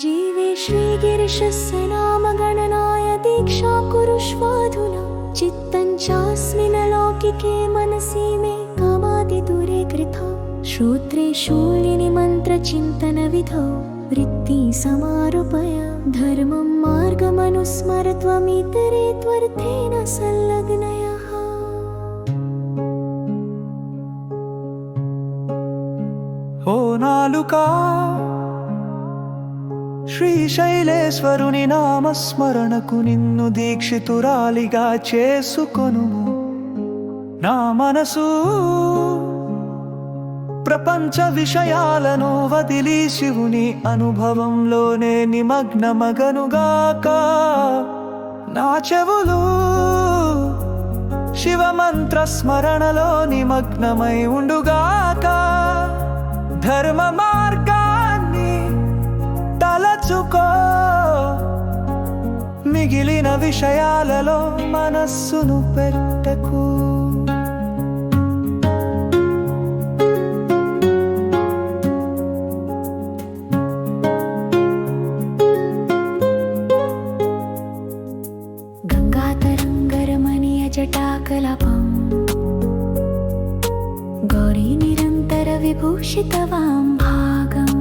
जीवे श्रीगिरिशस्य नाम गणनाय दीक्षा कुरुष्वाधुना चित्तं चास्मिन् लौकिके मनसि मे कामादि दूरे कृथा। श्रोत्रे शूलिनि मन्त्रचिन्तनविधौ वृत्ति समारोपय धर्मं मार्गमनुस्मर त्वमितरे त्वर्थेन संलग्नयः నాలుకా శ్రీశైలేశ్వరుని నామస్మరణకు నిన్ను దీక్షితురాలిగా చేసుకొను నా మనసు ప్రపంచ విషయాలను వదిలి శివుని అనుభవంలోనే నిమగ్నమగనుగాక. నా చెవులు శివమంత్ర స్మరణలో నిమగ్నమై ఉండుగా. ధర్మ మార్గాన్ని తలచుకో. మిగిలిన విషయాలలో మనస్సును పెట్టకు. గంగా తరంగరమణీయ జటాకలప निरन्तरविभूषितवां भागम्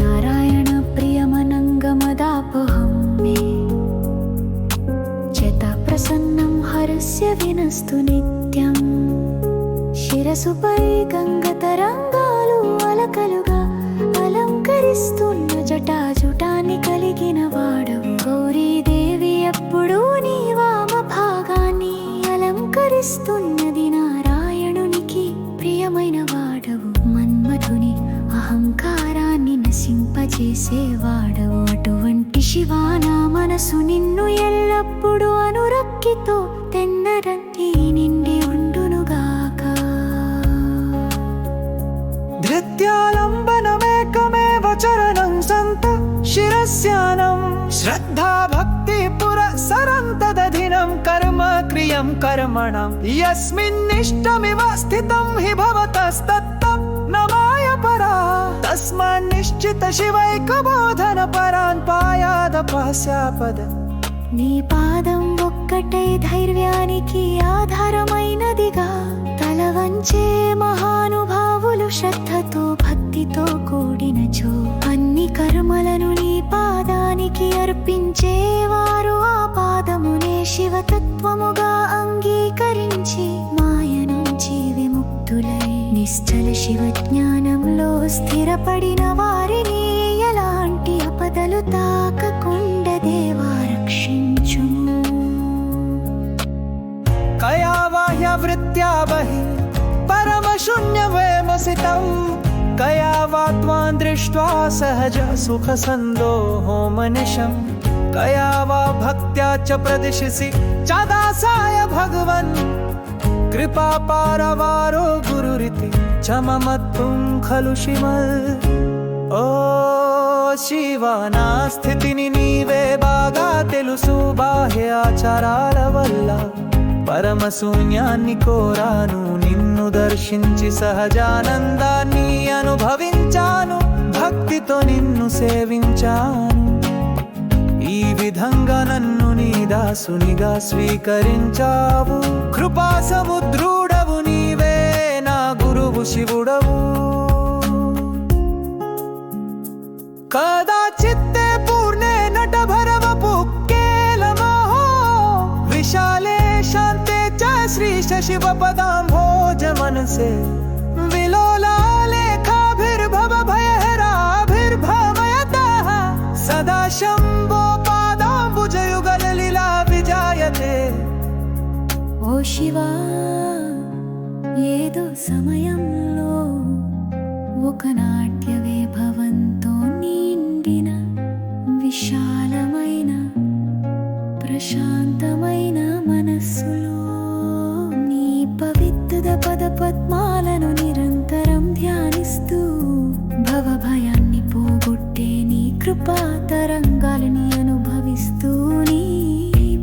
नारायणप्रियमनङ्गमदापहं मे चेताप्रसन्नं हरस्य विनस्तु नित्यम् శిరసుపై గంగతరంగాలు అలకలుగా అలంకరిస్తున్న జటాజుటాన్ని కలిగిన వాడవు గౌరీదేవి ఎప్పుడూ నీ వామ భాగాన్ని అలంకరిస్తున్నది అహంకారాన్ని అటువంటి శివానా మనసు నిన్ను ఎల్లప్పుడూ అనురక్తితో తెన్నరంతి నిండి ఉండునుగాక. ధృత్యాలంబనమేకమేవ చరణం సంత శిరస్యానం. శ్రద్ధా భక్తి పురసరం తదధినం కర్మ క్రియం కర్మణం. యస్మిన్నిష్టమివ స్థితం హి భవతస్తత్తం తస్మాన్నిశ్చిత శివైక బోధన పరాన్ పాయాద పాశాపద నీ పాదం ఒక్కటే ధైర్యానికి ఆధారమైనదిగా తల వంచే మహానుభావులు శ్రద్ధతో భక్తితో కూడినచో అన్ని కర్మలను నీ పాదానికి అర్పించేవారు ఆ పాదమునే శివతత్వముగా అంగీకరించి మాయ నుంచి విముక్తులై నిశ్చల శివజ్ఞా స్థిరపడిన వారిని ఎలాంటి అపదలు తాకకుండా దేవా రక్షించుము కయా బాహ్య వృత్యా బహి పరమశూన్యవేమసితం. కయా వా దృష్ట్వా సహజ సుఖ సందోహో మనిషం కయా వా భక్త్యా చ ప్రదిశసి చదాసాయ భగవన్. కృపా పారవారో గురురితి చ మమ శివల్ ఓ శివ నా స్థితిని నీవే బాగా తెలుసు. బాహ్య ఆచారాల వల్ల పరమశూన్యాన్ని కోరాను. నిన్ను దర్శించి సహజానందాన్ని అనుభవించాను. భక్తితో నిన్ను సేవించాను. ఈ విధంగా నన్ను నీ దాసునిగా స్వీకరించావు. కృపా సముద్రుడు గురువు శివుడవు కదాచిత్తే పూర్ణే నట భరవపు కేలమోహో విశాలే శాంతే చ శ్రీ శివ పదాంభోజ మనసే విలోలాలేఖాభిర్భవ భయహరాభిర్భమయతః సదా శంభో పాదాంబుజయుగలలీలా విజాయతే ఓ శివా ఏదో సమయంలో ఒక నాట్య వైభవంతో నిండిన విశాలమైన ప్రశాంతమైన మనస్సులో నీ పవిత్ర పద పద్మాలను నిరంతరం ధ్యానిస్తూ భవభయాన్ని పోగొట్టే నీ కృపా తరంగాలని అనుభవిస్తూ నీ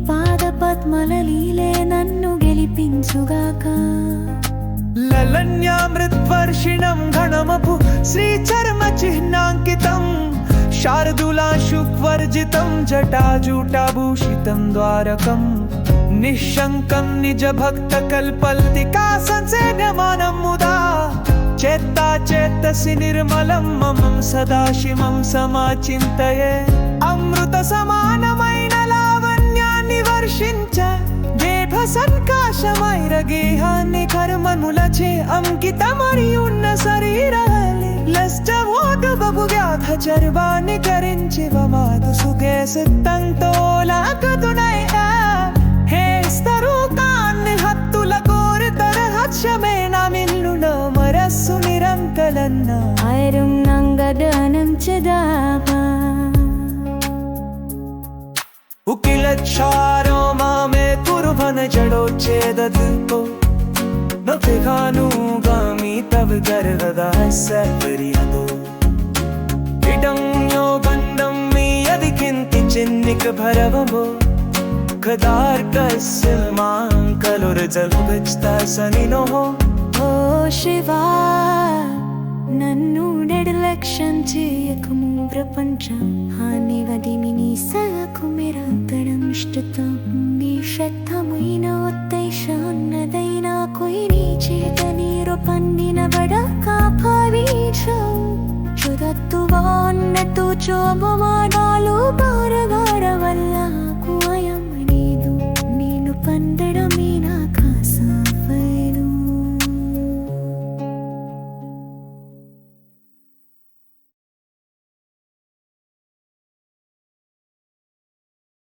పాద పద్మల లీలే నన్ను గెలిపించుగాక. ललन्यामृद्वर्षिणं घणमपु श्रीचर्मचिह्नाङ्कितं शार्दुलाशुवर्जितं जटाजूटाभूषितं द्वारकम् निःशङ्कं निजभक्तकल्पल्तिका संसेव्यमानं मुदा चेत्ता चेत्तसि निर्मलं मम सदाशिवं समाचिन्तये। కణములచే అంకిత మరి ఉన్న శరీరాలి లస్ట ఓటు బబు వ్యాధ చర్వాన్ని కరించివ మాదు సుగే సిద్ధంతో లాగతునై హేస్తరు కాన్ని హత్తుల కోరి తరహత్యమే నా మిల్లున మరస్సు నిరంకలన్న ఐరం నంగదనం చెదాపా ఉకిలక్షారో మామే కురుభన జడో చేదతో भिखानुगामी तव गर्वदाः सर्वरिहतो इदं यो बन्धं मे यदि किञ्चिन्निकभरवमो कदार्कस्य मां कलुरजलुगच्छता सनिनोः ఓ శివా నన్ను నిర్లక్ష్యం చేయకము ప్రపంచం హాని వదిమిని సగకు మెరగడం ఇష్టతం నీ శక్తమైన ఉత్తేజాన్నదై പന്നിനവട കാഭാവീക്ഷോ ചുരത്തുവാൻ നട്ടു ചോമമാടാലു ഭാരകാടവല്ല